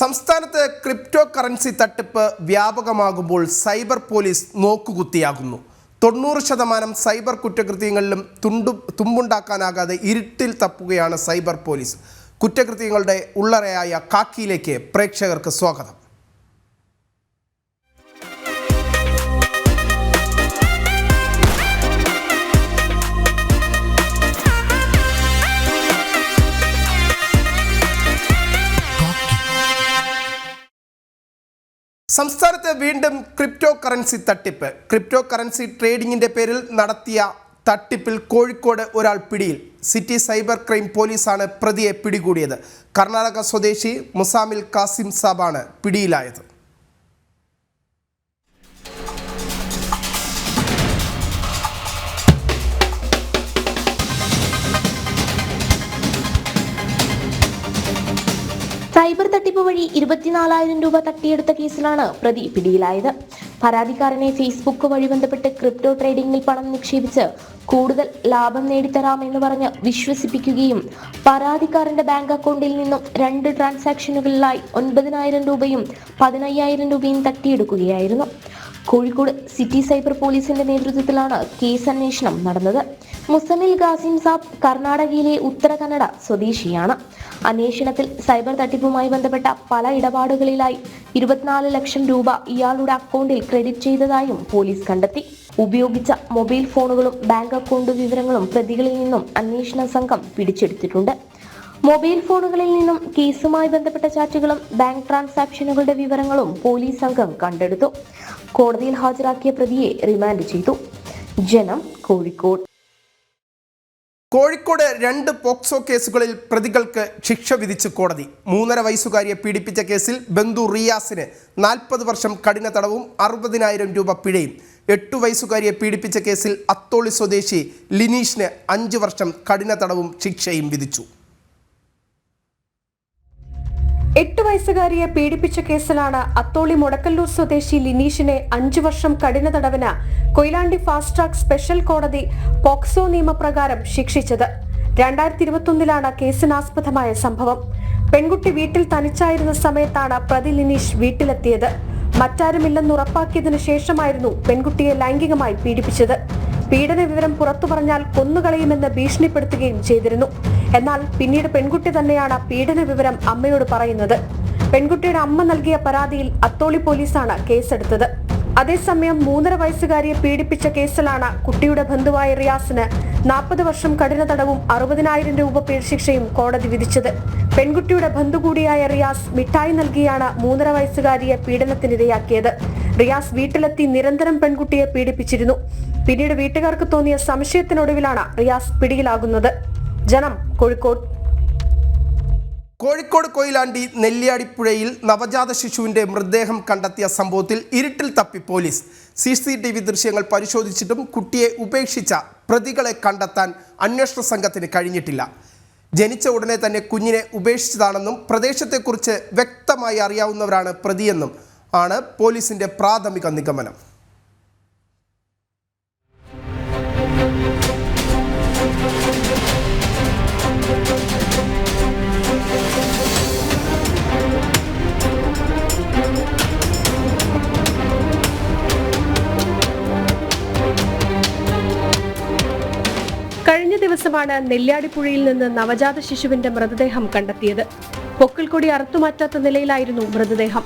സംസ്ഥാനത്ത് crypto currency തട്ടിപ്പ് വ്യാപകമാകുമ്പോൾ cyber police നോക്കുകുത്തിയാകുന്നു. തൊണ്ണൂറ് ശതമാനം സൈബർ കുറ്റകൃത്യങ്ങളിലും തുണ്ടു തുമ്പുണ്ടാക്കാനാകാതെ ഇരുട്ടിൽ തപ്പുകയാണ് സൈബർ പോലീസ്. കുറ്റകൃത്യങ്ങളുടെ ഉള്ളറയായ കാക്കിയിലേക്ക് പ്രേക്ഷകർക്ക് സ്വാഗതം. സംസ്ഥാനത്ത് വീണ്ടും ക്രിപ്റ്റോ കറൻസി തട്ടിപ്പ്. ക്രിപ്റ്റോ കറൻസി ട്രേഡിംഗിന്റെ പേരിൽ നടത്തിയ തട്ടിപ്പിൽ കോഴിക്കോട് ഒരാൾ പിടിയിൽ. സിറ്റി സൈബർ ക്രൈം പോലീസാണ് പ്രതിയെ പിടികൂടിയത്. കർണാടക സ്വദേശി മുസാമിൽ കാസിം സാബാണ് പിടിയിലായത്. സൈബർ തട്ടിപ്പ് വഴി ഇരുപത്തിനാലായിരം രൂപ തട്ടിയെടുത്ത കേസിലാണ് പ്രതി പിടിയിലായത്. പരാതിക്കാരനെ ഫേസ്ബുക്ക് വഴി ബന്ധപ്പെട്ട് ക്രിപ്റ്റോ ട്രേഡിംഗിൽ പണം നിക്ഷേപിച്ച് കൂടുതൽ ലാഭം നേടിത്തരാമെന്ന് പറഞ്ഞ് വിശ്വസിപ്പിക്കുകയും പരാതിക്കാരന്റെ ബാങ്ക് അക്കൗണ്ടിൽ നിന്നും രണ്ട് ട്രാൻസാക്ഷനുകളിലായി ഒൻപതിനായിരം രൂപയും പതിനയ്യായിരം രൂപയും തട്ടിയെടുക്കുകയായിരുന്നു. കോഴിക്കോട് സിറ്റി സൈബർ പോലീസിന്റെ നേതൃത്വത്തിലാണ് കേസ് അന്വേഷണം നടന്നത്. മുസനിൽ ഖാസിം സാബ് കർണാടകയിലെ ഉത്തര കന്നഡ സ്വദേശിയാണ്. അന്വേഷണത്തിൽ സൈബർ തട്ടിപ്പുമായി ബന്ധപ്പെട്ട പല ഇടപാടുകളിലായി ഇരുപത്തിനാല് ലക്ഷം രൂപ ഇയാളുടെ അക്കൗണ്ടിൽ ക്രെഡിറ്റ് ചെയ്തതായും പോലീസ് കണ്ടെത്തി. ഉപയോഗിച്ച മൊബൈൽ ഫോണുകളും ബാങ്ക് അക്കൗണ്ട് വിവരങ്ങളും പ്രതികളിൽ നിന്നും അന്വേഷണ സംഘം പിടിച്ചെടുത്തിട്ടുണ്ട്. മൊബൈൽ ഫോണുകളിൽ നിന്നും കേസുമായി ബന്ധപ്പെട്ട ചാറ്റുകളും ബാങ്ക് ട്രാൻസാക്ഷനുകളുടെ വിവരങ്ങളും പോലീസ് സംഘം കണ്ടെടുത്തു. കോടതിയിൽ ഹാജരാക്കിയ പ്രതിയെ റിമാൻഡ് ചെയ്തു. ജനം കോഴിക്കോട്. കോഴിക്കോട് രണ്ട് പോക്സോ കേസുകളിൽ പ്രതികൾക്ക് ശിക്ഷ വിധിച്ച് കോടതി. മൂന്നര വയസ്സുകാരിയെ പീഡിപ്പിച്ച കേസിൽ ബന്ധു റിയാസിന് നാൽപ്പത് വർഷം കഠിന തടവും അറുപതിനായിരം രൂപ പിഴയും. എട്ടു വയസ്സുകാരിയെ പീഡിപ്പിച്ച കേസിൽ അത്തോളി സ്വദേശി ലിനീഷിന് അഞ്ച് വർഷം കഠിന തടവും ശിക്ഷയും വിധിച്ചു. എട്ട് വയസ്സുകാരിയെ പീഡിപ്പിച്ച കേസിലാണ് അത്തോളി മുടക്കല്ലൂർ സ്വദേശി ലിനീഷിനെ അഞ്ചു വർഷം കഠിന തടവിന് കൊയിലാണ്ടി ഫാസ്റ്റ് ട്രാക്ക് സ്പെഷ്യൽ കോടതി പോക്സോ നിയമപ്രകാരം ശിക്ഷിച്ചത്. രണ്ടായിരത്തി ഇരുപത്തൊന്നിലാണ് കേസിനാസ്പദമായ സംഭവം. പെൺകുട്ടി വീട്ടിൽ തനിച്ചായിരുന്ന സമയത്താണ് പ്രതി ലിനീഷ് വീട്ടിലെത്തിയത്. മറ്റാരുമില്ലെന്ന് ഉറപ്പാക്കിയതിനു ശേഷമായിരുന്നു പെൺകുട്ടിയെ ലൈംഗികമായി പീഡിപ്പിച്ചത്. പീഡന വിവരം പുറത്തു പറഞ്ഞാൽ കൊന്നുകളയുമെന്ന് ഭീഷണിപ്പെടുത്തുകയും ചെയ്തിരുന്നു. എന്നാൽ പിന്നീട് പെൺകുട്ടി തന്നെയാണ് പീഡന വിവരം അമ്മയോട് പറയുന്നത്. പെൺകുട്ടിയുടെ അമ്മ നൽകിയ പരാതിയിൽ അത്തോളി പോലീസാണ് കേസെടുത്തത്. അതേസമയം മൂന്നര വയസ്സുകാരിയെ പീഡിപ്പിച്ച കേസിലാണ് കുട്ടിയുടെ ബന്ധുവായ റിയാസിന് നാൽപ്പത് വർഷം കഠിന തടവും അറുപതിനായിരം രൂപ പിഴശിക്ഷയും കോടതി വിധിച്ചത്. പെൺകുട്ടിയുടെ ബന്ധു കൂടിയായ റിയാസ് മിഠായി നൽകിയാണ് മൂന്നര വയസ്സുകാരിയെ പീഡനത്തിനിരയാക്കിയത്. റിയാസ് വീട്ടിലെത്തി നിരന്തരം പെൺകുട്ടിയെ പീഡിപ്പിച്ചിരുന്നു. പിന്നീട് വീട്ടുകാർക്ക് തോന്നിയ സംശയത്തിനൊടുവിലാണ് റിയാസ് പിടിയിലാകുന്നത്. ജനം കോഴിക്കോട്. കോഴിക്കോട് കൊയിലാണ്ടി നെല്ലിയാടിപ്പുഴയിൽ നവജാത ശിശുവിന്റെ മൃതദേഹം കണ്ടെത്തിയ സംഭവത്തിൽ ഇരുട്ടിൽ തപ്പി police. C C T V ദൃശ്യങ്ങൾ പരിശോധിച്ചിട്ടും കുട്ടിയെ ഉപേക്ഷിച്ച പ്രതികളെ കണ്ടെത്താൻ അന്വേഷണ സംഘത്തിന് കഴിഞ്ഞിട്ടില്ല. ജനിച്ച ഉടനെ തന്നെ കുഞ്ഞിനെ ഉപേക്ഷിച്ചതാണെന്നും പ്രദേശത്തെക്കുറിച്ച് വ്യക്തമായി അറിയാവുന്നവരാണ് പ്രതിയെന്നും ആണ് പോലീസിന്റെ പ്രാഥമിക നിഗമനം. ദിവസമാണ് നെല്ലിയാടിപ്പുഴയിൽ നിന്ന് നവജാത ശിശുവിന്റെ മൃതദേഹം കണ്ടെത്തിയത്. പൊക്കിൾക്കൊടി അറുത്തുമാറ്റാത്ത നിലയിലായിരുന്നു മൃതദേഹം.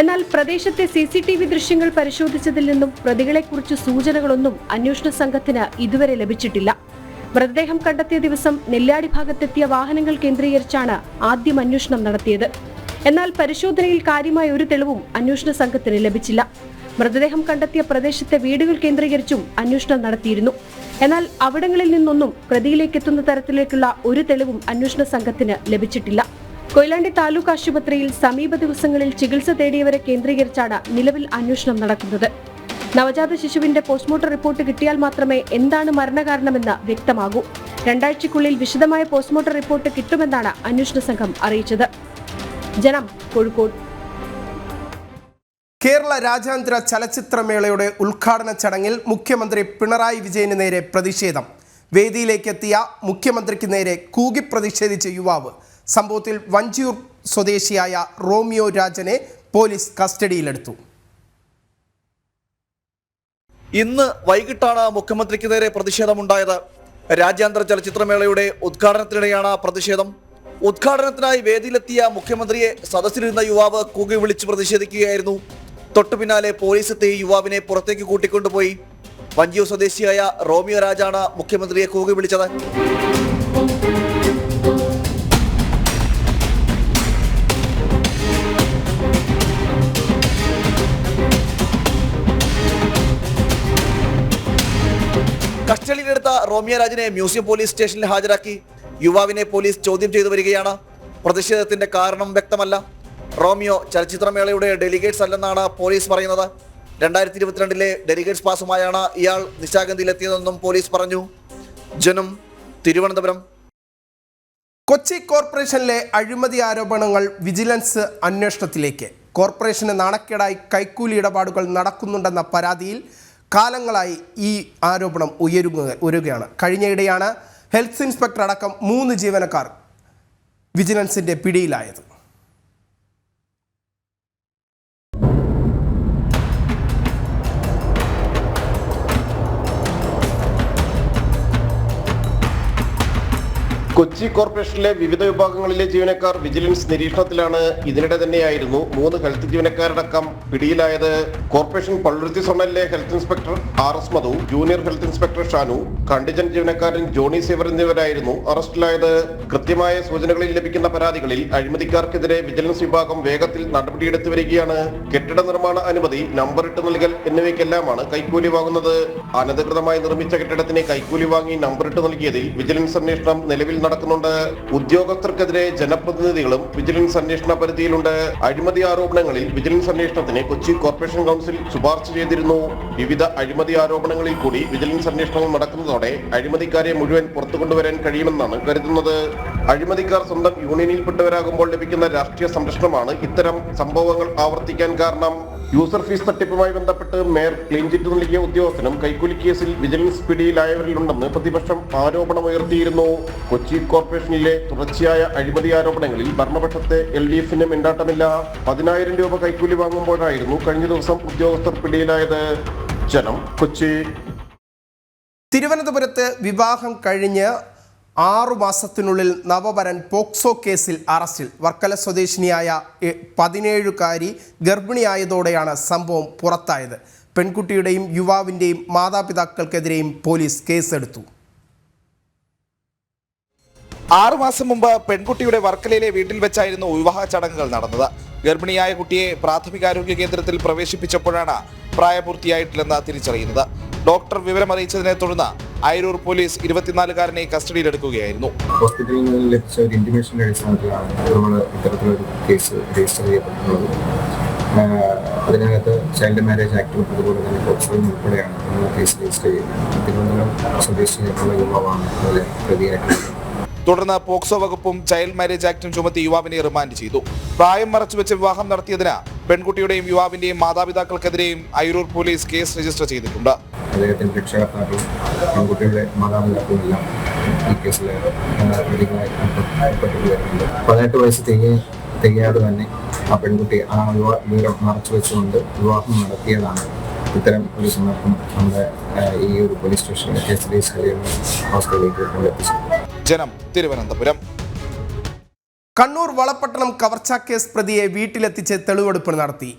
എന്നാൽ പ്രദേശത്തെ സി സി ടി വി ദൃശ്യങ്ങൾ പരിശോധിച്ചതിൽ നിന്നും പ്രതികളെക്കുറിച്ച് സൂചനകളൊന്നും അന്വേഷണ സംഘത്തിന് ഇതുവരെ ലഭിച്ചിട്ടില്ല. മൃതദേഹം കണ്ടെത്തിയ ദിവസം നെല്ലിയാടി ഭാഗത്തെത്തിയ വാഹനങ്ങൾ കേന്ദ്രീകരിച്ചാണ് ആദ്യം അന്വേഷണം നടത്തിയത്. എന്നാൽ പരിശോധനയിൽ കാര്യമായ ഒരു തെളിവും അന്വേഷണ സംഘത്തിന് ലഭിച്ചില്ല. മൃതദേഹം കണ്ടെത്തിയ പ്രദേശത്തെ വീടുകൾ കേന്ദ്രീകരിച്ചും അന്വേഷണം നടത്തിയിരുന്നു. എന്നാൽ അവിടങ്ങളിൽ നിന്നൊന്നും പ്രതിയിലേക്ക് എത്തുന്ന തരത്തിലേക്കുള്ള ഒരു തെളിവും അന്വേഷണ സംഘത്തിന് ലഭിച്ചിട്ടില്ല. കൊയിലാണ്ടി താലൂക്ക് ആശുപത്രിയിൽ സമീപ ദിവസങ്ങളിൽ ചികിത്സ തേടിയവരെ കേന്ദ്രീകരിച്ചാണ് നിലവിൽ അന്വേഷണം നടക്കുന്നത്. നവജാത ശിശുവിന്റെ പോസ്റ്റ്മോർട്ടം റിപ്പോർട്ട് കിട്ടിയാൽ മാത്രമേ എന്താണ് മരണകാരണമെന്ന് വ്യക്തമാകൂ. രണ്ടാഴ്ചക്കുള്ളിൽ വിശദമായ പോസ്റ്റ്മോർട്ടം റിപ്പോർട്ട് കിട്ടുമെന്നാണ് അന്വേഷണ സംഘം അറിയിച്ചത്. ജനം കോഴിക്കോട്. കേരള രാജ്യാന്തര ചലച്ചിത്രമേളയുടെ ഉദ്ഘാടന ചടങ്ങിൽ മുഖ്യമന്ത്രി പിണറായി വിജയന് നേരെ പ്രതിഷേധം. വേദിയിലേക്കെത്തിയ മുഖ്യമന്ത്രിക്ക് നേരെ കൂകി പ്രതിഷേധിച്ച യുവാവ്. സംഭവത്തിൽ വഞ്ചിയൂർ സ്വദേശിയായ റോമിയോ രാജനെ പോലീസ് കസ്റ്റഡിയിലെടുത്തു. ഇന്ന് വൈകിട്ടാണ് മുഖ്യമന്ത്രിക്ക് നേരെ പ്രതിഷേധമുണ്ടായത്. രാജ്യാന്തര ചലച്ചിത്രമേളയുടെ ഉദ്ഘാടനത്തിനിടെയാണ് പ്രതിഷേധം. ഉദ്ഘാടനത്തിനായി വേദിയിലെത്തിയ മുഖ്യമന്ത്രിയെ സദസ്സിലിരുന്ന യുവാവ് കൂകി വിളിച്ച് പ്രതിഷേധിക്കുകയായിരുന്നു. തൊട്ടു പിന്നാലെ പോലീസ് എത്തി യുവാവിനെ പുറത്തേക്ക് കൂട്ടിക്കൊണ്ടുപോയി. വഞ്ചിയൂർ സ്വദേശിയായ റോമിയോ രാജാണ് മുഖ്യമന്ത്രിയെ കൂകി വിളിച്ചത്. കസ്റ്റഡിയിലെടുത്ത റോമിയ രാജിനെ മ്യൂസിയം പോലീസ് സ്റ്റേഷനിൽ ഹാജരാക്കി. യുവാവിനെ പോലീസ് ചോദ്യം ചെയ്തു വരികയാണ്. പ്രതിഷേധത്തിന്റെ കാരണം വ്യക്തമല്ല. റോമിയോ ചലച്ചിത്രമേളയുടെ ഡെലിഗേറ്റ്സ് അല്ലെന്നാണ് പോലീസ് പറയുന്നത്. രണ്ടായിരത്തി ഇരുപത്തിരണ്ടിലെ ഡെലിഗേറ്റ്സ് പാസുമായാണ് ഇയാൾ നിശാഗന്ധിയിലെത്തിയതെന്നും പോലീസ് പറഞ്ഞു. ജനം തിരുവനന്തപുരം. കൊച്ചി കോർപ്പറേഷനിലെ അഴിമതി ആരോപണങ്ങൾ വിജിലൻസ് അന്വേഷണത്തിലേക്ക്. കോർപ്പറേഷന് നാണക്കേടായി കൈക്കൂലി ഇടപാടുകൾ നടക്കുന്നുണ്ടെന്ന പരാതിയിൽ കാലങ്ങളായി ഈ ആരോപണം ഉയരുക ഉയരുകയാണ്. കഴിഞ്ഞയിടെയാണ് ഹെൽത്ത് ഇൻസ്പെക്ടർ അടക്കം മൂന്ന് ജീവനക്കാർ വിജിലൻസിന്റെ പിടിയിലായത്. കൊച്ചി കോർപ്പറേഷനിലെ വിവിധ വിഭാഗങ്ങളിലെ ജീവനക്കാർ വിജിലൻസ് നിരീക്ഷണത്തിലാണ് ഇതിനിടെ തന്നെയായിരുന്നു മൂന്ന് ഹെൽത്ത് ജീവനക്കാരടക്കം പിടിയിലായത്. Corporation Palluruthy സൊണലിലെ health inspector R S Madhu junior health inspector Shanu contingent ജീവനക്കാരൻ ജോണി സേവർ എന്നിവരായിരുന്നു അറസ്റ്റിലായത്. കൃത്യമായ സൂചനകളിൽ ലഭിക്കുന്ന പരാതികളിൽ അഴിമതിക്കാർക്കെതിരെ വിജിലൻസ് വിഭാഗം വേഗത്തിൽ നടപടിയെടുത്തു വരികയാണ്. കെട്ടിട നിർമ്മാണ അനുമതി നമ്പറിട്ട് നൽകൽ എന്നിവയ്ക്കെല്ലാമാണ് കൈക്കൂലി വാങ്ങുന്നത് അനധികൃതമായി നിർമ്മിച്ച കെട്ടിടത്തിന് കൈക്കൂലി വാങ്ങി നമ്പറിട്ട് നൽകിയതിൽ വിജിലൻസ് അന്വേഷണം നിലവിൽ നടക്കുന്നുണ്ട് ഉദ്യോഗസ്ഥർക്കെതിരെ ജനപ്രതിനിധികളും വിജിലൻസ് അന്വേഷണ പരിധിയിലുണ്ട്. അഴിമതി ആരോപണങ്ങളിൽ വിജിലൻസ് അന്വേഷണത്തിന് കൊച്ചി കോർപ്പറേഷൻ കൗൺസിൽ ശുപാർശ ചെയ്തിരുന്നു. വിവിധ അഴിമതി ആരോപണങ്ങളിൽ കൂടി വിജിലൻസ് അന്വേഷണം നടക്കുന്നതോടെ അഴിമതിക്കാരെ മുഴുവൻ പുറത്തു കൊണ്ടുവരാൻ കഴിയുമെന്നാണ് കരുതുന്നത്. അഴിമതിക്കാർ സ്വന്തം യൂണിയനിൽപ്പെട്ടവരാകുമ്പോൾ ലഭിക്കുന്ന രാഷ്ട്രീയ സംരക്ഷണമാണ് ഇത്തരം സംഭവങ്ങൾ ആവർത്തിക്കാൻ കാരണം. യൂസർ ഫീസ് തട്ടിപ്പുമായി ബന്ധപ്പെട്ട് മേയർ ക്ലീൻ ചിറ്റ് നൽകിയ ഉദ്യോഗസ്ഥനും കൈക്കൂലി കേസിൽ വിജിലൻസ് പിടിയിലായവരിലുണ്ടെന്ന് പ്രതിപക്ഷം ആരോപണമുയർത്തിയിരുന്നു കൊച്ചി കോർപ്പറേഷനിലെ തുടർച്ചയായ അഴിമതി ആരോപണങ്ങളിൽ ഭരണപക്ഷത്തെ എൽ ഡി എഫിന് മിണ്ടാട്ടമില്ല. പതിനായിരം രൂപ കൈക്കൂലി വാങ്ങുമ്പോഴായിരുന്നു കഴിഞ്ഞ ദിവസം ഉദ്യോഗസ്ഥർ പിടിയിലായത്. ജനം കൊച്ചി. തിരുവനന്തപുരത്ത് വിവാഹം കഴിഞ്ഞ് ആറു മാസത്തിനുള്ളിൽ നവവരൻ പോക്സോ കേസിൽ അറസ്റ്റിൽ. വർക്കല സ്വദേശിനിയായ പതിനേഴുകാരി ഗർഭിണിയായതോടെയാണ് സംഭവം പുറത്തായത്. പെൺകുട്ടിയുടെയും യുവാവിന്റെയും മാതാപിതാക്കൾക്കെതിരെയും പോലീസ് കേസെടുത്തു. ആറുമാസം മുമ്പ് പെൺകുട്ടിയുടെ വർക്കലയിലെ വീട്ടിൽ വെച്ചായിരുന്നു വിവാഹ ചടങ്ങുകൾ നടന്നത്. ഗർഭിണിയായ കുട്ടിയെ പ്രാഥമികാരോഗ്യ കേന്ദ്രത്തിൽ പ്രവേശിപ്പിച്ചപ്പോഴാണ് പ്രായപൂർത്തിയായിട്ടില്ലെന്ന് തിരിച്ചറിയുന്നത്. ഡോക്ടർ വിവരം അറിയിച്ചതിനെ തുടർന്ന് അയരൂർ പോലീസ് ഇരുപത്തിനാലുകാരനെ കസ്റ്റഡിയിലെടുക്കുകയായിരുന്നു. ഹോസ്പിറ്റലിൽ നിന്ന് ലഭിച്ച ഒരു ഇന്റിമേഷന്റെ അടിസ്ഥാനത്തിലാണ് നമ്മൾ ഇത്തരത്തിലൊരു കേസ് രജിസ്റ്റർ ചെയ്യപ്പെട്ടിട്ടുള്ളത്. അതിനകത്ത് ചൈൽഡ് മാരേജ് ആക്ട് അതുപോലെ തന്നെ പോക്സോയും ഉൾപ്പെടെയാണ് നമ്മൾ കേസ് രജിസ്റ്റർ ചെയ്യുന്നത്. തിരുവനന്തപുരം സ്വദേശിയായിട്ടുള്ള യുവാവാണ് അതിലെ പ്രതിയായിട്ടുള്ളത്. തുടർന്ന് പോക്സോ വകുപ്പും ചൈൽഡ് മാരേജ് ആക്ടും ചുമത്തി യുവാവിനെ റിമാൻഡ് ചെയ്തു. പ്രായം മറച്ചുവെച്ച് വിവാഹം നടത്തിയതിന് പെൺകുട്ടിയുടെയും യുവാവിന്റെയും മാതാപിതാക്കൾക്കെതിരെയും അയരൂർ പോലീസ് കേസ് രജിസ്റ്റർ ചെയ്തിട്ടുണ്ട്. അദ്ദേഹത്തിന്റെ രക്ഷകർത്താക്കളും പെൺകുട്ടിയുടെ മാതാപിതാക്കളും എല്ലാം ഈ കേസിൽ പ്രതികളായി ഉൾപ്പെട്ടിട്ട് പതിനെട്ട് വയസ്സ് തികയ തികയാതെ തന്നെ ആ പെൺകുട്ടി ആ വിവാഹ വിവരം മറച്ചു വെച്ചുകൊണ്ട് വിവാഹം നടത്തിയതാണ് ഇത്തരം ഒരു സന്ദർഭം നമ്മുടെ ഈ ഒരു പോലീസ് സ്റ്റേഷനിലെ കേസ് ചെയ്യുന്ന ഹോസ്റ്റലിലേക്ക് കൊണ്ടെത്തിച്ചത്. ജനം തിരുവനന്തപുരം. കണ്ണൂർ വളപട്ടണം കവർച്ചാ കേസ് പ്രതിയെ വീട്ടിലെത്തിച്ച് തെളിവെടുപ്പ് നടത്തി.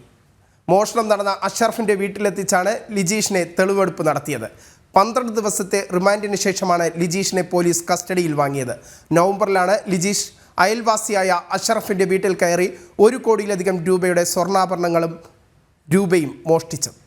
മോഷണം നടന്ന അഷറഫിന്റെ വീട്ടിലെത്തിച്ചാണ് ലിജീഷിനെ തെളിവെടുപ്പ് നടത്തിയത്. പന്ത്രണ്ട് ദിവസത്തെ റിമാൻഡിന് ശേഷമാണ് ലിജീഷിനെ പോലീസ് കസ്റ്റഡിയിൽ വാങ്ങിയത്. നവംബറിലാണ് ലിജീഷ് അയൽവാസിയായ അഷറഫിന്റെ വീട്ടിൽ കയറി ഒരു കോടിയിലധികം രൂപയുടെ സ്വർണാഭരണങ്ങളും രൂപയും മോഷ്ടിച്ചത്.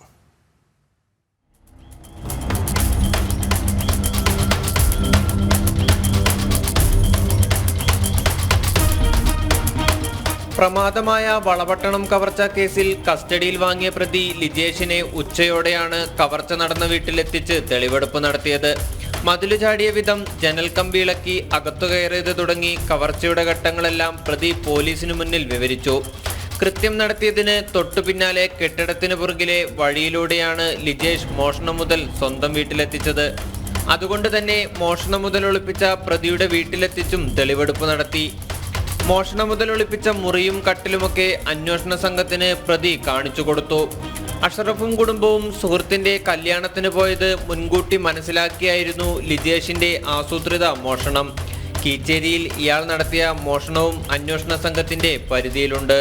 പ്രമാദമായ വളപട്ടണം കവർച്ച കേസിൽ കസ്റ്റഡിയിൽ വാങ്ങിയ പ്രതി ലിജേഷിനെ ഉച്ചയോടെയാണ് കവർച്ച നടന്ന വീട്ടിലെത്തിച്ച് തെളിവെടുപ്പ് നടത്തിയത്. മതിലു ചാടിയ വിധം ജനൽ കമ്പി ഇളക്കി അകത്തു കയറിയത് തുടങ്ങി കവർച്ചയുടെ ഘട്ടങ്ങളെല്ലാം പ്രതി പോലീസിനു മുന്നിൽ വിവരിച്ചു. കൃത്യം നടത്തിയതിന് തൊട്ടു പിന്നാലെ കെട്ടിടത്തിന് പുറകിലെ വഴിയിലൂടെയാണ് ലിജേഷ് മോഷണം മുതൽ സ്വന്തം വീട്ടിലെത്തിച്ചത്. അതുകൊണ്ട് തന്നെ മോഷണം മുതൽ ഒളിപ്പിച്ച പ്രതിയുടെ വീട്ടിലെത്തിച്ചും തെളിവെടുപ്പ് നടത്തി. മോഷണ മുതൽ ഒളിപ്പിച്ച മുറിയും കട്ടിലുമൊക്കെ അന്വേഷണ സംഘത്തിന് പ്രതി കാണിച്ചു കൊടുത്തു. അഷറഫും കുടുംബവും സുഹൃത്തിന്റെ കല്യാണത്തിന് പോയത് മുൻകൂട്ടി മനസ്സിലാക്കിയായിരുന്നു ലിജേഷിന്റെ ആസൂത്രിത മോഷണം. കീച്ചേരിയിൽ ഇയാൾ നടത്തിയ മോഷണവും അന്വേഷണ സംഘത്തിന്റെ പരിധിയിലുണ്ട്.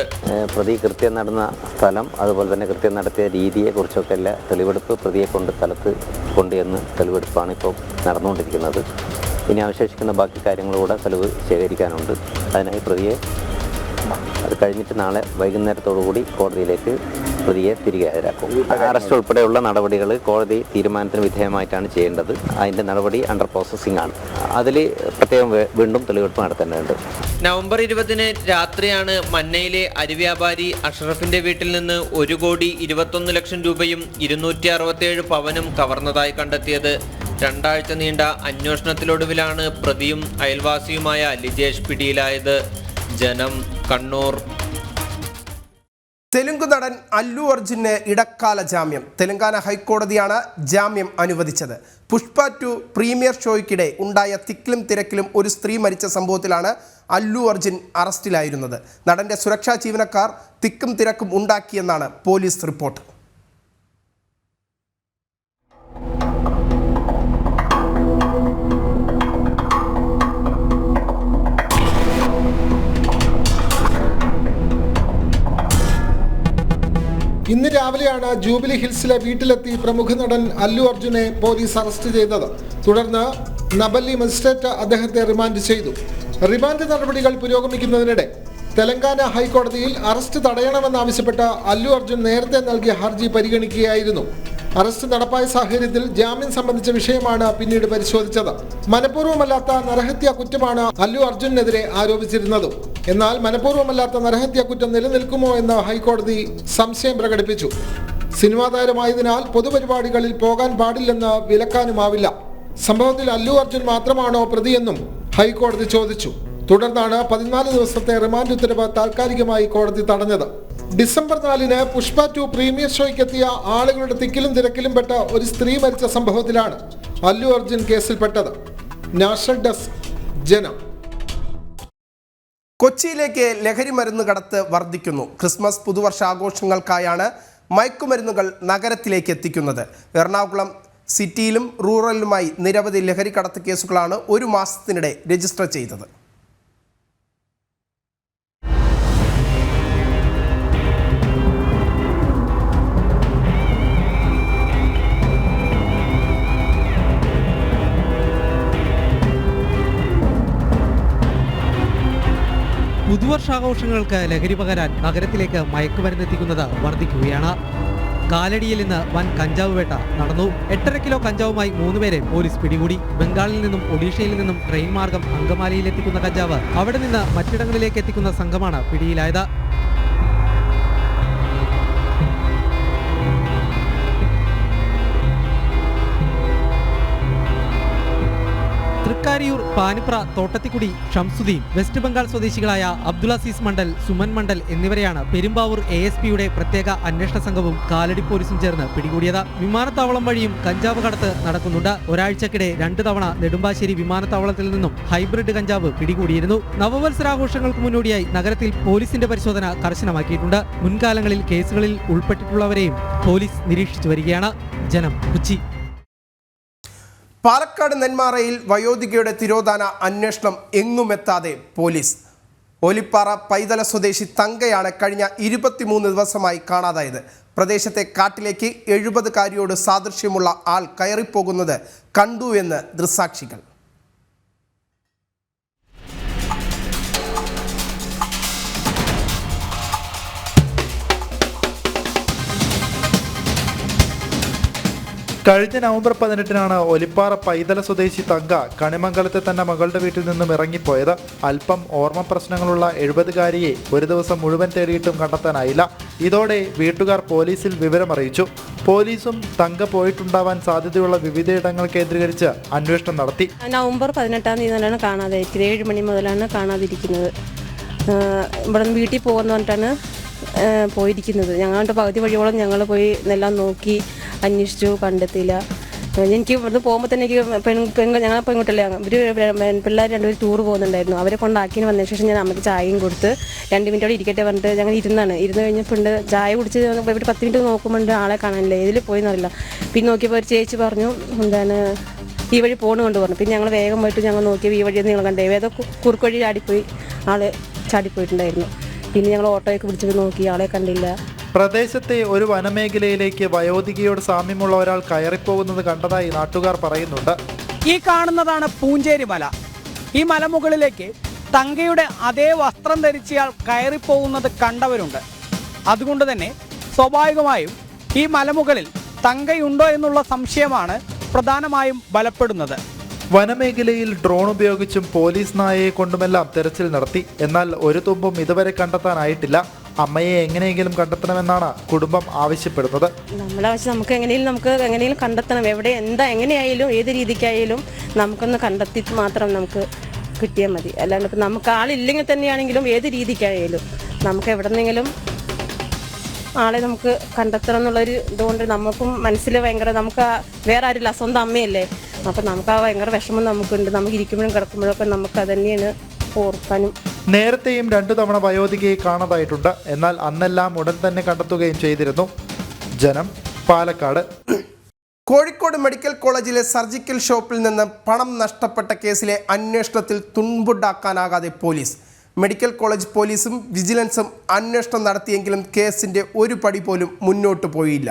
പ്രതി കൃത്യം നടന്ന സ്ഥലം അതുപോലെ തന്നെ കൃത്യം നടത്തിയ രീതിയെക്കുറിച്ചൊക്കെ എല്ലാ തെളിവെടുപ്പ് പ്രതിയെ കൊണ്ട് സ്ഥലത്ത് കൊണ്ടുവന്ന് തെളിവെടുപ്പാണ് ഇപ്പോൾ നടന്നുകൊണ്ടിരിക്കുന്നത്. ഇനി അവശേഷിക്കുന്ന ബാക്കി കാര്യങ്ങളൂടെ തെളിവ് ശേഖരിക്കാനുണ്ട്. അതിനായി പ്രതിയെ അത് കഴിഞ്ഞിട്ട് നാളെ കൂടി കോടതിയിലേക്ക് പ്രതിയെ തിരികെ ഹാജരാക്കും. അറസ്റ്റ് ഉൾപ്പെടെയുള്ള നടപടികൾ കോടതി തീരുമാനത്തിന് വിധേയമായിട്ടാണ് ചെയ്യേണ്ടത്. അതിന്റെ നടപടി അണ്ടർ പ്രോസസ്സിംഗ് ആണ്. അതിൽ പ്രത്യേകം വീണ്ടും തെളിവെടുപ്പ് നടത്തേണ്ടതുണ്ട്. നവംബർ ഇരുപതിന് രാത്രിയാണ് മന്നയിലെ അരിവ്യാപാരി അഷ്റഫിന്റെ വീട്ടിൽ നിന്ന് ഒരു കോടി ഇരുപത്തൊന്ന് ലക്ഷം രൂപയും ഇരുന്നൂറ്റി അറുപത്തിയേഴ് പവനും കവർന്നതായി കണ്ടെത്തിയത്. രണ്ടാഴ്ച നീണ്ട അന്വേഷണത്തിലൊടുവിലാണ് പ്രതിയും അയൽവാസിയുമായ ലിജേഷ് പിടിയിലായത്. ജനം കണ്ണൂർ. തെലുങ്ക് നടൻ അല്ലു അർജുന് ഇടക്കാല ജാമ്യം. തെലങ്കാന ഹൈക്കോടതിയാണ് ജാമ്യം അനുവദിച്ചത്. പുഷ്പ ടു പ്രീമിയർ ഷോയ്ക്കിടെ ഉണ്ടായ തിക്കിലും തിരക്കിലും ഒരു സ്ത്രീ മരിച്ച സംഭവത്തിലാണ് അല്ലു അർജുൻ അറസ്റ്റിലായിരുന്നത്. നടന്റെ സുരക്ഷാ ജീവനക്കാർ തിക്കും തിരക്കും ഉണ്ടാക്കിയെന്നാണ് പോലീസ് റിപ്പോർട്ട്. ഇന്ന് രാവിലെയാണ് ജൂബിലി ഹിൽസിലെ വീട്ടിലെത്തി പ്രമുഖ നടൻ അല്ലു അർജുനെ പോലീസ് അറസ്റ്റ് ചെയ്തത്. തുടർന്ന് നബല്ലി മജിസ്ട്രേറ്റ് അദ്ദേഹത്തെ റിമാൻഡ് ചെയ്തു. റിമാൻഡ് നടപടികൾ പുരോഗമിക്കുന്നതിനിടെ തെലങ്കാന ഹൈക്കോടതിയിൽ അറസ്റ്റ് തടയണമെന്നാവശ്യപ്പെട്ട് അല്ലു അർജുൻ നേരത്തെ നൽകിയ ഹർജി പരിഗണിക്കുകയായിരുന്നു. അറസ്റ്റ് നടപ്പായ സാഹചര്യത്തിൽ ജാമ്യം സംബന്ധിച്ച വിഷയമാണ് പിന്നീട് പരിശോധിച്ചത്. മനഃപൂർവമല്ലാത്ത നരഹത്യ കുറ്റമാണ് അല്ലു അർജുനെതിരെ ആരോപിച്ചിരുന്നത്. എന്നാൽ മനഃപൂർവമല്ലാത്ത നരഹത്യ കുറ്റം നിലനിൽക്കുമോ എന്ന് ഹൈക്കോടതി സംശയം പ്രകടിപ്പിച്ചു. സിനിമാ താരമായതിനാൽ പൊതുപരിപാടികളിൽ പോകാൻ പാടില്ലെന്ന് വിലക്കാനുമാവില്ല. സംഭവത്തിൽ അല്ലു അർജുൻ മാത്രമാണോ പ്രതിയെന്നും ഹൈക്കോടതി ചോദിച്ചു. തുടർന്നാണ് പതിനാല് ദിവസത്തെ റിമാൻഡ് ഉത്തരവ് താൽക്കാലികമായി കോടതി തടഞ്ഞത്. ഡിസംബർ നാലിന് പുഷ്പ ടു പ്രീമിയർ ഷോയ്ക്ക് എത്തിയ ആളുകളുടെ തിക്കിലും തിരക്കിലും പെട്ട ഒരു സ്ത്രീ മരിച്ച സംഭവത്തിലാണ് അല്ലു അർജുൻ കേസിൽപ്പെട്ടത് നാഷണൽ ഡെസ്ക് ജനം. കൊച്ചിയിലേക്ക് ലഹരി മരുന്ന് കടത്ത് വർദ്ധിക്കുന്നു. ക്രിസ്മസ് പുതുവർഷ ആഘോഷങ്ങൾക്കായാണ് മയക്കുമരുന്നുകൾ നഗരത്തിലേക്ക് എത്തിക്കുന്നത്. എറണാകുളം സിറ്റിയിലും റൂറലിലുമായി നിരവധി ലഹരി കടത്ത് കേസുകളാണ് ഒരു മാസത്തിനിടെ രജിസ്റ്റർ ചെയ്തത്. പുതുവർഷാഘോഷങ്ങൾക്ക് ലഹരി പകരാൻ നഗരത്തിലേക്ക് മയക്കുമരുന്നെത്തിക്കുന്നത് വർദ്ധിക്കുകയാണ്. കാലടിയിൽ നിന്ന് വൻ കഞ്ചാവ് വേട്ട നടന്നു. എട്ടര കിലോ കഞ്ചാവുമായി മൂന്നുപേരെ പോലീസ് പിടികൂടി. ബംഗാളിൽ നിന്നും ഒഡീഷയിൽ നിന്നും ട്രെയിൻ മാർഗം അങ്കമാലിയിൽ എത്തിക്കുന്ന കഞ്ചാവ് അവിടെ നിന്ന് മറ്റിടങ്ങളിലേക്ക് എത്തിക്കുന്ന സംഘമാണ് പിടിയിലായത്. തൃക്കാരിയൂർ പാനിപ്ര തോട്ടത്തിക്കുടി ഷംസുദ്ദീൻ വെസ്റ്റ് ബംഗാൾ സ്വദേശികളായ അബ്ദുൽ അസീസ് മണ്ഡൽ സുമൻ മണ്ഡൽ എന്നിവരെയാണ് പെരുമ്പാവൂർ എ എസ് പിയുടെ പ്രത്യേക അന്വേഷണ സംഘവും കാലടി പോലീസും ചേർന്ന് പിടികൂടിയത്. വിമാനത്താവളം വഴിയും കഞ്ചാവ് കടത്ത് നടക്കുന്നുണ്ട്. ഒരാഴ്ചക്കിടെ രണ്ട് തവണ നെടുമ്പാശ്ശേരി വിമാനത്താവളത്തിൽ നിന്നും ഹൈബ്രിഡ് കഞ്ചാവ് പിടികൂടിയിരുന്നു. നവവത്സരാഘോഷങ്ങൾക്ക് മുന്നോടിയായി നഗരത്തിൽ പോലീസിന്റെ പരിശോധന കർശനമാക്കിയിട്ടുണ്ട്. മുൻകാലങ്ങളിൽ കേസുകളിൽ ഉൾപ്പെട്ടിട്ടുള്ളവരെയും പോലീസ് നിരീക്ഷിച്ചു വരികയാണ്. ജനം കൊച്ചി. പാലക്കാട് നെന്മാറയിൽ വയോധികയുടെ തിരോധാന അന്വേഷണം എങ്ങുമെത്താതെ പോലീസ്. ഒലിപ്പാറ പൈതല സ്വദേശി തങ്കയാണ് കഴിഞ്ഞ ഇരുപത്തിമൂന്ന് ദിവസമായി കാണാതായത്. പ്രദേശത്തെ കാട്ടിലേക്ക് എഴുപതുകാരിയോട് സാദൃശ്യമുള്ള ആൾ കയറിപ്പോകുന്നത് കണ്ടു എന്ന് ദൃസാക്ഷികൾ കഴിഞ്ഞ നവംബർ പതിനെട്ടിനാണ് ഒലിപ്പാറ പൈതല സ്വദേശി തങ്ക കണിമംഗലത്തെ തന്റെ മകളുടെ വീട്ടിൽ നിന്നും ഇറങ്ങിപ്പോയത്. അല്പം ഓർമ്മ പ്രശ്നങ്ങളുള്ള എഴുപതുകാരിയെ ഒരു ദിവസം മുഴുവൻ തേടിയിട്ടും കണ്ടെത്താനായില്ല. ഇതോടെ വീട്ടുകാർ പോലീസിൽ വിവരമറിയിച്ചു. പോലീസും തങ്ക പോയിട്ടുണ്ടാവാൻ സാധ്യതയുള്ള വിവിധയിടങ്ങൾ കേന്ദ്രീകരിച്ച് അന്വേഷണം നടത്തി. നവംബർ പതിനെട്ടാം തീയതി കാണാതെ ഏഴ് മണി മുതലാണ് കാണാതിരിക്കുന്നത്. ഇവിടെ വീട്ടിൽ പോകുന്ന പറഞ്ഞിട്ടാണ് പോയിരിക്കുന്നത്. ഞങ്ങളുടെ പകുതി വഴിയോളം ഞങ്ങൾ പോയി എല്ലാം നോക്കി അന്വേഷിച്ചു കണ്ടെത്തിയില്ല. എനിക്ക് ഇവിടുന്ന് പോകുമ്പോൾ തന്നെ എനിക്ക് പെൺ പെങ്ങൾ ഞങ്ങൾ പെൺകുട്ടികളെ ഒരു പിള്ളേർ രണ്ടുപേർ ടൂർ പോകുന്നുണ്ടായിരുന്നു. അവരെ കൊണ്ടാക്കിന് വന്നതിന് ശേഷം ഞാൻ അമ്മയ്ക്ക് ചായയും കൊടുത്ത് രണ്ട് മിനിറ്റ് അവിടെ ഇരിക്കട്ടെ പറഞ്ഞിട്ട് ഞങ്ങൾ ഇരുന്നാണ്. ഇരുന്ന് കഴിഞ്ഞപ്പോൾ ചായ കുടിച്ച് ഇവിടെ പത്ത് മിനിറ്റ് നോക്കുമ്പോൾ ആളെ കാണാനില്ല. ഇതിൽ പോയി എന്നറിയില്ല പിന്നെ നോക്കിയപ്പോൾ ഒരു ചേച്ചി പറഞ്ഞു എന്താണ് ഈ വഴി കൊണ്ട് പറഞ്ഞു. പിന്നെ ഞങ്ങൾ വേഗം പോയിട്ട് ഞങ്ങൾ നോക്കിയപ്പോൾ ഈ വഴി നിങ്ങൾ കണ്ടേ ഏതോ കുറുക്കുവഴി കുറുക്ക് വഴി ചാടിപ്പോയി ആൾ ചാടിപ്പോയിട്ടുണ്ടായിരുന്നു. പിന്നെ ഞങ്ങൾ ഓട്ടോയൊക്കെ പിടിച്ചിട്ട് നോക്കി ആളെ കണ്ടില്ല. പ്രദേശത്തെ ഒരു വനമേഖലയിലേക്ക് വയോധികയോട് സാമ്യമുള്ള ഒരാൾ കയറിപ്പോകുന്നത് കണ്ടതായി നാട്ടുകാർ പറയുന്നുണ്ട്. ഈ കാണുന്നതാണ് പൂഞ്ചേരി മല. ഈ മലമുകളിലേക്ക് തങ്കയുടെ അതേ വസ്ത്രം ധരിച്ചയാൾ കയറിപ്പോകുന്നത് കണ്ടവരുണ്ട്. അതുകൊണ്ട് തന്നെ സ്വാഭാവികമായും ഈ മലമുകളിൽ തങ്കയുണ്ടോ എന്നുള്ള സംശയമാണ് പ്രധാനമായും ബലപ്പെടുന്നത്. വനമേഖലയിൽ ഡ്രോൺ ഉപയോഗിച്ചും പോലീസ് നായയെ കൊണ്ടുമെല്ലാം തെരച്ചിൽ നടത്തി. എന്നാൽ ഒരു തുമ്പും ഇതുവരെ കണ്ടെത്താനായിട്ടില്ല. അമ്മയെ എങ്ങനെയെങ്കിലും കണ്ടെത്തണമെന്നാണ് കുടുംബം ആവശ്യപ്പെടുന്നത്. നമ്മളെ വെച്ച് നമുക്ക് എങ്ങനെയും നമുക്ക് എങ്ങനെയും കണ്ടെത്തണം. എവിടെ എന്താ എങ്ങനെയായാലും ഏത് രീതിക്കായാലും നമുക്കൊന്ന് കണ്ടെത്തി മാത്രം നമുക്ക് കിട്ടിയാൽ മതി. അല്ലാണ്ട് നമുക്ക് ആളില്ലെങ്കിൽ തന്നെയാണെങ്കിലും ഏത് രീതിക്കായാലും നമുക്ക് എവിടെന്നെങ്കിലും ആളെ നമുക്ക് കണ്ടെത്തണം എന്നുള്ളൊരു ഇതുകൊണ്ട് നമുക്കും മനസ്സിൽ ഭയങ്കര നമുക്ക് ആ- വേറെ ആരില്ല സ്വന്തം അമ്മയല്ലേ? അപ്പം നമുക്ക് ആ ഭയങ്കര വിഷമം നമുക്കുണ്ട്. നമുക്ക് ഇരിക്കുമ്പോഴും കിടക്കുമ്പോഴൊക്കെ നമുക്ക് അത് തന്നെയാണ് ഓർക്കാനും. നേരത്തെയും രണ്ടു തവണ വയോധികയെ കാണാതായിട്ടുണ്ട്. എന്നാൽ അന്നെല്ലാം ഉടൻ തന്നെ കണ്ടെത്തുകയും ചെയ്തിരുന്നു. ജനം പാലക്കാട്. കോഴിക്കോട് മെഡിക്കൽ കോളേജിലെ സർജിക്കൽ ഷോപ്പിൽ നിന്ന് പണം നഷ്ടപ്പെട്ട കേസിലെ അന്വേഷണത്തിൽ തുൻപുണ്ടാക്കാനാകാതെ പോലീസ് മെഡിക്കൽ കോളേജ് പോലീസും വിജിലൻസും അന്വേഷണം നടത്തിയെങ്കിലും കേസിന്റെ ഒരു പടി പോലും മുന്നോട്ട് പോയില്ല.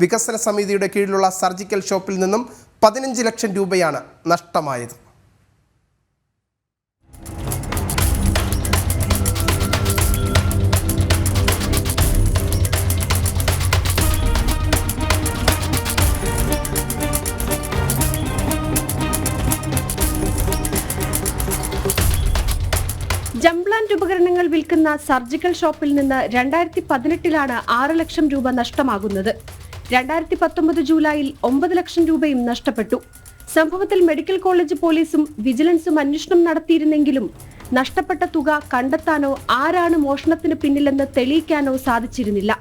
വികസന സമിതിയുടെ കീഴിലുള്ള സർജിക്കൽ ഷോപ്പിൽ നിന്നും പതിനഞ്ച് ലക്ഷം രൂപയാണ് നഷ്ടമായത്. വിൽക്കുന്ന സർജിക്കൽ ഷോപ്പിൽ നിന്ന് രണ്ടായിരത്തി പതിനെട്ടിലാണ് ആറ് ലക്ഷം രൂപ നഷ്ടമാകുന്നത്. രണ്ടായിരത്തി പത്തൊമ്പത് ജൂലൈയിൽ ഒമ്പത് ലക്ഷം രൂപയും നഷ്ടപ്പെട്ടു. സംഭവത്തിൽ മെഡിക്കൽ കോളേജ് പോലീസും വിജിലൻസും അന്വേഷണം നടത്തിയിരുന്നെങ്കിലും നഷ്ടപ്പെട്ട തുക കണ്ടെത്താനോ ആരാണ് മോഷണത്തിന് പിന്നിലെന്ന് തെളിയിക്കാനോ സാധിച്ചിരുന്നില്ല.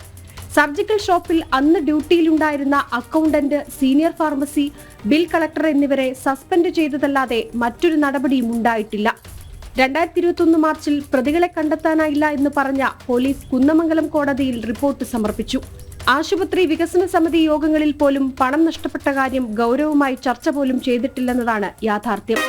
സർജിക്കൽ ഷോപ്പിൽ അന്ന് ഡ്യൂട്ടിയിലുണ്ടായിരുന്ന accountant senior pharmacy bill collector എന്നിവരെ സസ്പെൻഡ് ചെയ്തതല്ലാതെ മറ്റൊരു നടപടിയും ഉണ്ടായിട്ടില്ല. രണ്ടായിരത്തി ഇരുപത്തൊന്ന് മാർച്ചിൽ പ്രതികളെ കണ്ടെത്താനായില്ല എന്ന് പറഞ്ഞ പോലീസ് കുന്നമംഗലം കോടതിയിൽ റിപ്പോർട്ട് സമർപ്പിച്ചു. ആശുപത്രി വികസന സമിതി യോഗങ്ങളിൽ പോലും പണം നഷ്ടപ്പെട്ട കാര്യം ഗൗരവമായി ചർച്ച പോലും ചെയ്തിട്ടില്ലെന്നതാണ് യാഥാർത്ഥ്യം.